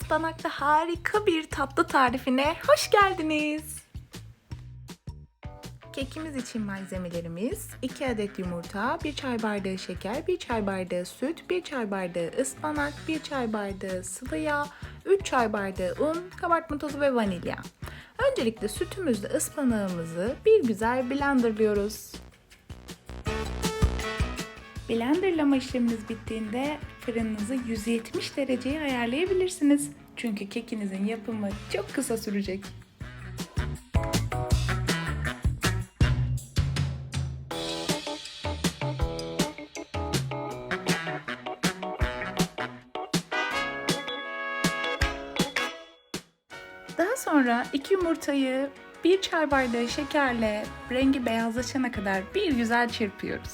ıspanaklı harika bir tatlı tarifine hoş geldiniz. Kekimiz için malzemelerimiz 2 adet yumurta, 1 çay bardağı şeker, 1 çay bardağı süt, 1 çay bardağı ıspanak, 1 çay bardağı sıvı yağ, 3 çay bardağı un, kabartma tozu ve vanilya. Öncelikle sütümüzle ıspanağımızı bir güzel blenderlıyoruz. Blenderlama işleminiz bittiğinde fırınınızı 170 dereceye ayarlayabilirsiniz. Çünkü kekinizin yapımı çok kısa sürecek. Daha sonra iki yumurtayı bir çay bardağı şekerle rengi beyazlaşana kadar bir güzel çırpıyoruz.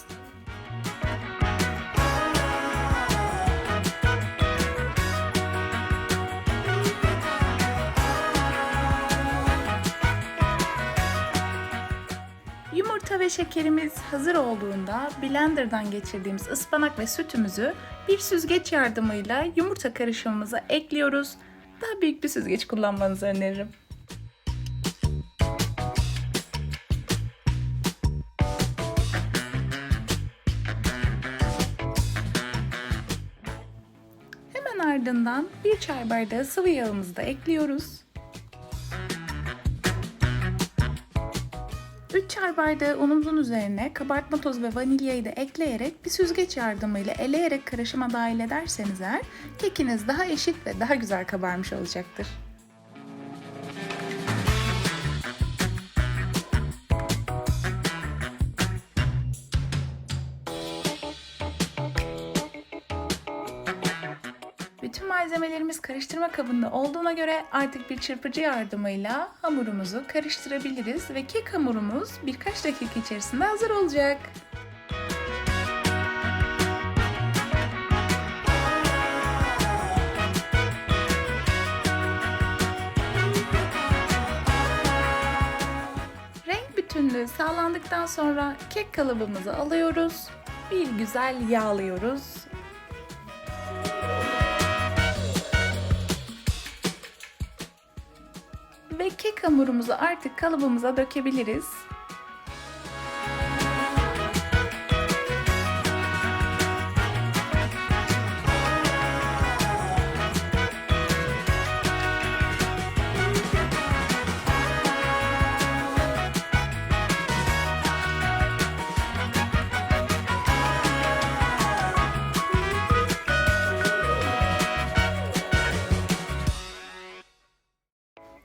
Şekerimiz hazır olduğunda blenderdan geçirdiğimiz ıspanak ve sütümüzü bir süzgeç yardımıyla yumurta karışımımıza ekliyoruz. Daha büyük bir süzgeç kullanmanızı öneririm. Hemen ardından bir çay bardağı sıvı yağımızı da ekliyoruz. Çay bardağı unumuzun üzerine kabartma tozu ve vanilyayı da ekleyerek bir süzgeç yardımıyla eleyerek karışıma dahil ederseniz eğer kekiniz daha eşit ve daha güzel kabarmış olacaktır. Malzemelerimiz karıştırma kabında olduğuna göre artık bir çırpıcı yardımıyla hamurumuzu karıştırabiliriz ve kek hamurumuz birkaç dakika içerisinde hazır olacak. Renk bütünlüğü sağlandıktan sonra kek kalıbımızı alıyoruz. Bir güzel yağlıyoruz ve kek hamurumuzu artık kalıbımıza dökebiliriz.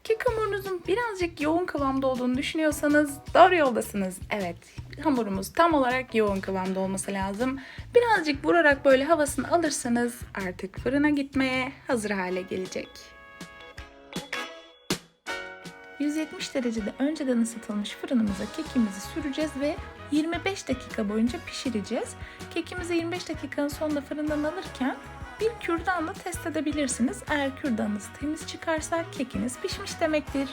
Kek hamurunuzun birazcık yoğun kıvamda olduğunu düşünüyorsanız doğru yoldasınız. Evet, hamurumuz tam olarak yoğun kıvamda olması lazım. Birazcık vurarak böyle havasını alırsanız artık fırına gitmeye hazır hale gelecek. 170 derecede önceden ısıtılmış fırınımıza kekimizi süreceğiz ve 25 dakika boyunca pişireceğiz. Kekimizi 25 dakikanın sonunda fırından alırken bir kürdanla test edebilirsiniz. Eğer kürdanınız temiz çıkarsa kekiniz pişmiş demektir.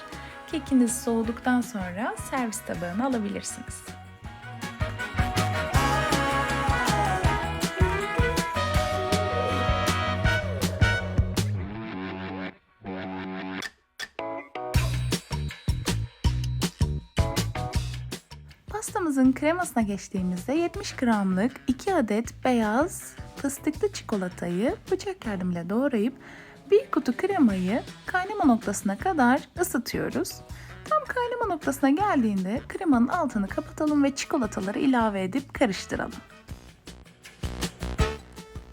Kekiniz soğuduktan sonra servis tabağına alabilirsiniz. Pastamızın kremasına geçtiğimizde 70 gramlık 2 adet beyaz fıstıklı çikolatayı bıçak yardımıyla doğrayıp bir kutu kremayı kaynama noktasına kadar ısıtıyoruz. Tam kaynama noktasına geldiğinde kremanın altını kapatalım ve çikolataları ilave edip karıştıralım.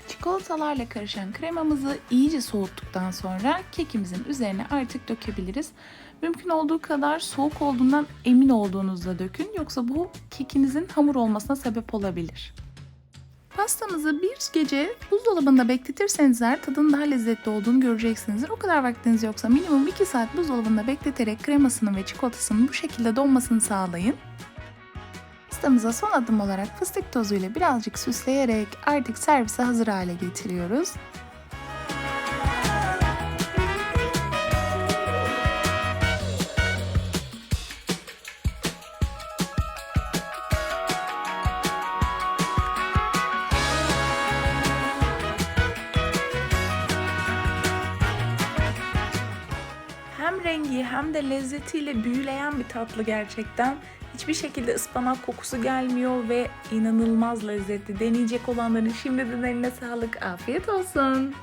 Çikolatalarla karışan kremamızı iyice soğuttuktan sonra kekimizin üzerine artık dökebiliriz. Mümkün olduğu kadar soğuk olduğundan emin olduğunuzda dökün yoksa bu kekinizin hamur olmasına sebep olabilir. Pastamızı bir gece buzdolabında bekletirseniz eğer tadının daha lezzetli olduğunu göreceksinizdir. O kadar vaktiniz yoksa minimum 2 saat buzdolabında bekleterek kremasının ve çikolatasının bu şekilde donmasını sağlayın. Pastamıza son adım olarak fıstık tozu ile birazcık süsleyerek artık servise hazır hale getiriyoruz. Rengi hem de lezzetiyle büyüleyen bir tatlı gerçekten. Hiçbir şekilde ıspanak kokusu gelmiyor ve inanılmaz lezzetli. Deneyecek olanların şimdiden eline sağlık. Afiyet olsun.